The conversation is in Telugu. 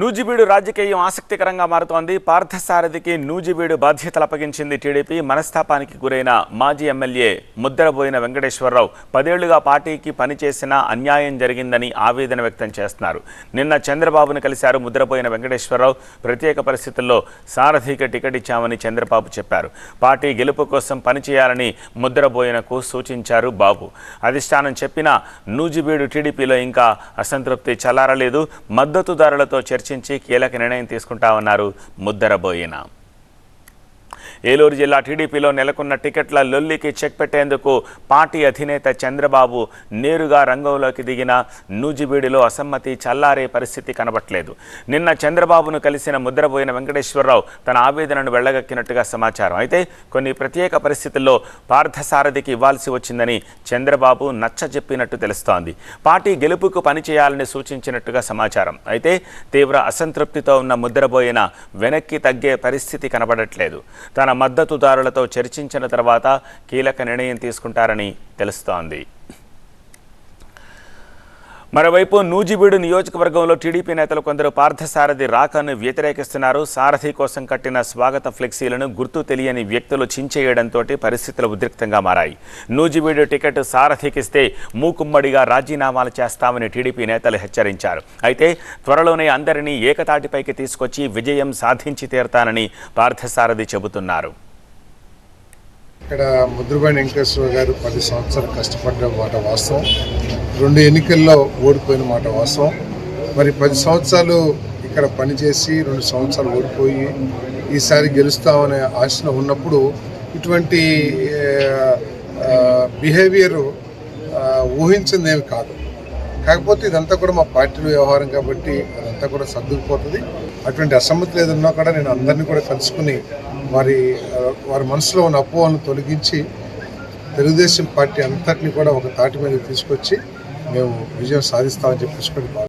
నూజిబీడు రాజకీయం ఆసక్తికరంగా మారుతోంది. పార్థసారథికి నూజిబీడు బాధ్యతలు అప్పగించింది టీడీపీ. మనస్తాపానికి గురైన మాజీ ఎమ్మెల్యే ముద్దరబోయిన వెంకటేశ్వరరావు పదేళ్ళుగా పార్టీకి పనిచేసిన అన్యాయం జరిగిందని ఆవేదన వ్యక్తం చేస్తున్నారు. నిన్న చంద్రబాబును కలిశారు ముద్రబోయిన వెంకటేశ్వరరావు. ప్రత్యేక పరిస్థితుల్లో సారథికి టికెట్ ఇచ్చామని చంద్రబాబు చెప్పారు. పార్టీ గెలుపు కోసం పనిచేయాలని ముద్రబోయినకు సూచించారు బాబు. అధిష్టానం చెప్పినా నూజిబీడు టీడీపీలో ఇంకా అసంతృప్తి చల్లారలేదు. మద్దతుదారులతో చర్చించి కీలక నిర్ణయం తీసుకుంటామన్నారు ముద్దరబోయిన. ఏలూరు జిల్లా టీడీపీలో నెలకొన్న టికెట్ల లొల్లికి చెక్ పెట్టేందుకు పార్టీ అధినేత చంద్రబాబు నేరుగా రంగంలోకి దిగిన నూజిబీడులో అసమ్మతి చల్లారే పరిస్థితి కనబట్లేదు. నిన్న చంద్రబాబును కలిసిన ముద్రపోయిన వెంకటేశ్వరరావు తన ఆవేదనను వెళ్ళగక్కినట్టుగా సమాచారం. అయితే కొన్ని ప్రత్యేక పరిస్థితుల్లో పార్థసారథికి ఇవ్వాల్సి వచ్చిందని చంద్రబాబు నచ్చ చెప్పినట్టు తెలుస్తోంది. పార్టీ గెలుపుకు పనిచేయాలని సూచించినట్టుగా సమాచారం. అయితే తీవ్ర అసంతృప్తితో ఉన్న ముద్రబోయిన వెనక్కి తగ్గే పరిస్థితి కనబడట్లేదు. తన మద్దతుదారులతో చర్చించిన తర్వాత కీలక నిర్ణయం తీసుకుంటారని తెలుస్తోంది. మరోవైపు నూజిబీడు నియోజకవర్గంలో టీడీపీ నేతలు కొందరు పార్థసారథి రాకను వ్యతిరేకిస్తున్నారు. సారథి కోసం కట్టిన స్వాగత ఫ్లెక్సీలను గుర్తు తెలియని వ్యక్తులు చించేయడంతో పరిస్థితులు ఉద్రిక్తంగా మారాయి. నూజిబీడు టికెట్ సారథికిస్తే మూకుమ్మడిగా రాజీనామాలు చేస్తామని టీడీపీ నేతలు హెచ్చరించారు. అయితే త్వరలోనే అందరినీ ఏకతాటిపైకి తీసుకొచ్చి విజయం సాధించి తీరతానని పార్థసారథి చెబుతున్నారు. ఇక్కడ ముద్రబాణి వెంకటేశ్వర గారు పది సంవత్సరాలు కష్టపడ్డ మాట వాస్తవం. రెండు ఎన్నికల్లో ఓడిపోయిన మాట వాస్తవం. మరి పది సంవత్సరాలు ఇక్కడ పనిచేసి రెండు సంవత్సరాలు ఓడిపోయి ఈసారి గెలుస్తామనే ఆశన ఉన్నప్పుడు ఇటువంటి బిహేవియర్ ఊహించిందేమి కాదు. కాకపోతే ఇదంతా కూడా మా పార్టీలో వ్యవహారం కాబట్టి అదంతా కూడా సర్దుకుపోతుంది. అటువంటి అసమ్మతులు ఏదన్నా కూడా నేను అందరినీ కూడా కలుసుకుని వారి వారి మనసులో ఉన్న అపోహలను తొలగించి తెలుగుదేశం పార్టీ అంతటిని కూడా ఒక తాటి మీద తీసుకొచ్చి మేము విజయం సాధిస్తామని చెప్పేసి కూడా